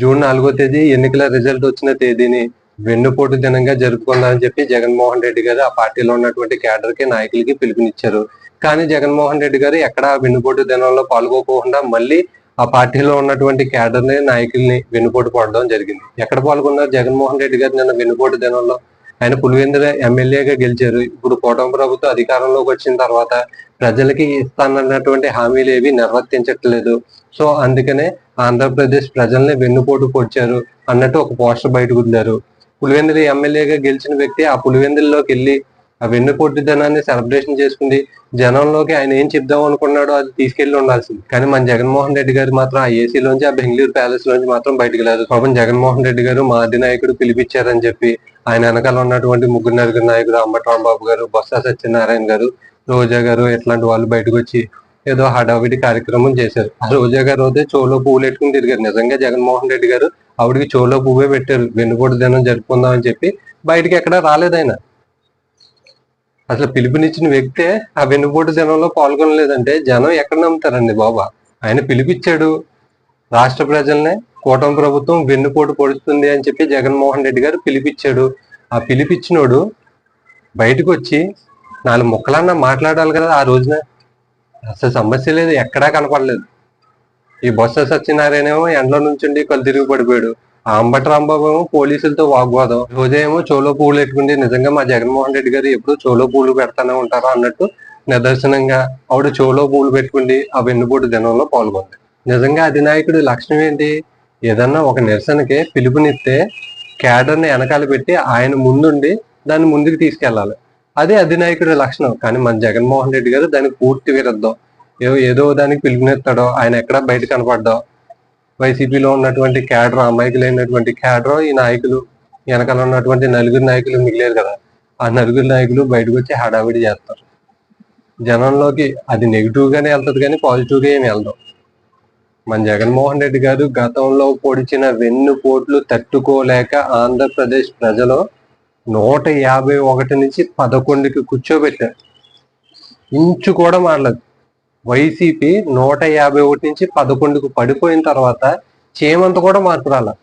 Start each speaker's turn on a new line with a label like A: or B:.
A: June నాలుగో తేదీ ఎన్నికల రిజల్ట్ వచ్చిన తేదీని వెన్నుపోటు దినంగా జరుపుకుందామని చెప్పి జగన్మోహన్ రెడ్డి గారు ఆ పార్టీలో ఉన్నటువంటి కేడర్కి నాయకులకి పిలుపునిచ్చారు. కానీ జగన్మోహన్ రెడ్డి గారు ఎక్కడ వెన్నుపోటు దినంలో పాల్గొకోకుండా మళ్ళీ ఆ పార్టీలో ఉన్నటువంటి కేడర్ని నాయకుల్ని వెన్నుపోటు పడడం జరిగింది. ఎక్కడ పాల్గొన్నారు జగన్మోహన్ రెడ్డి గారు నిన్న వెన్నుపోటు దినంలో? ఆయన పులివెందుల ఎమ్మెల్యేగా గెలిచారు. ఇప్పుడు కూటమి ప్రభుత్వం అధికారంలోకి వచ్చిన తర్వాత ప్రజలకి ఇస్తానన్నటువంటి హామీలు ఏవి నిర్వర్తించట్లేదు. సో అందుకనే ఆంధ్రప్రదేశ్ ప్రజల్ని వెన్నుపోటు పొడిచారు అన్నట్టు ఒక పోస్టర్ బయటకు వదిలారు. పులివెందుల ఎమ్మెల్యేగా గెలిచిన వ్యక్తి ఆ పులివెందుల్లోకి వెళ్ళి ఆ వెన్నుపోటు దినాన్ని సెలబ్రేషన్ చేసుకుంది. జనంలోకి ఆయన ఏం చెప్దాం అనుకున్నాడో అది తీసుకెళ్ళి ఉండాల్సింది. కానీ మన జగన్మోహన్ రెడ్డి గారు మాత్రం ఆ ఏసీలోంచి ఆ బెంగళూరు ప్యాలెస్ లోంచి మాత్రం బయటకు లేదు పాపం జగన్మోహన్ రెడ్డి గారు మా అధినాయకుడు పిలిపించారని చెప్పి ఆయన వెనకాల ఉన్నటువంటి ముగ్గురు నలుగురు నాయకుడు అంబట్రాంబాబు గారు బొత్స సత్యనారాయణ గారు రోజా గారు ఇట్లాంటి వాళ్ళు బయటకు వచ్చి ఏదో హడావిడి కార్యక్రమం చేశారు. ఆ రోజా గారు అయితే చోలో పువ్వులు పెట్టుకుని తిరిగారు. నిజంగా జగన్మోహన్ రెడ్డి గారు ఆవిడకి చోలో పువ్వే పెట్టారు. వెన్నుపోటు దినం జరుపుకుందాం అని చెప్పి బయటికి ఎక్కడా రాలేదు ఆయన. అసలు పిలుపునిచ్చిన వ్యక్తే ఆ వెన్నుపోటు దినంలో పాల్గొనలేదంటే జనం ఎక్కడ నమ్ముతారండి బాబా? ఆయన పిలిపిచ్చాడు రాష్ట్ర ప్రజల్నే కూటమి ప్రభుత్వం వెన్నుపోటు పొడుస్తుంది అని చెప్పి జగన్మోహన్ రెడ్డి గారు పిలిపిచ్చాడు. ఆ పిలిపిచ్చినోడు బయటకు వచ్చి నాలుగు ముక్కలన్నా మాట్లాడాలి కదా ఆ రోజున. అసలు సమస్య లేదు ఎక్కడా కనపడలేదు. ఈ బొత్స సత్యనారాయణ ఏమో ఎండలో నుంచుండి కళ్ళు తిరిగి పడిపోయాడు. ఆ రాంబాబు ఏమో పోలీసులతో వాగ్వాదం. రోజేమో చోలో పూలు పెట్టుకుంటే నిజంగా మా జగన్మోహన్ రెడ్డి గారు ఎప్పుడు చోలో పూలు పెడతానే ఉంటారా అన్నట్టు నిదర్శనంగా ఆవిడ చోలో పూలు పెట్టుకుండి ఆ వెన్నుపోటు దినంలో పాల్గొంది. నిజంగా అధినాయకుడి లక్షణం ఏంటి? ఏదన్నా ఒక నిరసనకి పిలుపునిస్తే క్యాడర్ని వెనకాల పెట్టి ఆయన ముందుండి దాన్ని ముందుకు తీసుకెళ్ళాలి అదే అధినాయకుడి లక్షణం. కానీ మన జగన్మోహన్ రెడ్డి గారు దానికి పూర్తి విరుద్ధం. ఏదో ఏదో దానికి పిలుపునిస్తాడో ఆయన ఎక్కడ బయట కనపడ్డాో. వైసీపీలో ఉన్నటువంటి క్యాడర్ అమాయకులైనటువంటి క్యాడర్ ఈ నాయకులు వెనకాల ఉన్నటువంటి నలుగురు నాయకులు మిగిలేరు కదా. ఆ నలుగురు నాయకులు బయటకు వచ్చి హడావిడి చేస్తారు. జనంలోకి అది నెగిటివ్ గానే వెళ్తుంది కానీ పాజిటివ్గా ఏమి వెళ్దాం మన జగన్మోహన్ రెడ్డి గారు గతంలో పొడిచిన వెన్ను పోట్లు తట్టుకోలేక ఆంధ్రప్రదేశ్ ప్రజలు నూట యాభై ఒకటి నుంచి పదకొండుకి కూర్చోబెట్టారు. ఇంచు కూడా మారలేదు. వైసీపీ నూట యాభై ఒకటి నుంచి పదకొండుకు పడిపోయిన తర్వాత చేమంత కూడా మార్పు రాలేదు.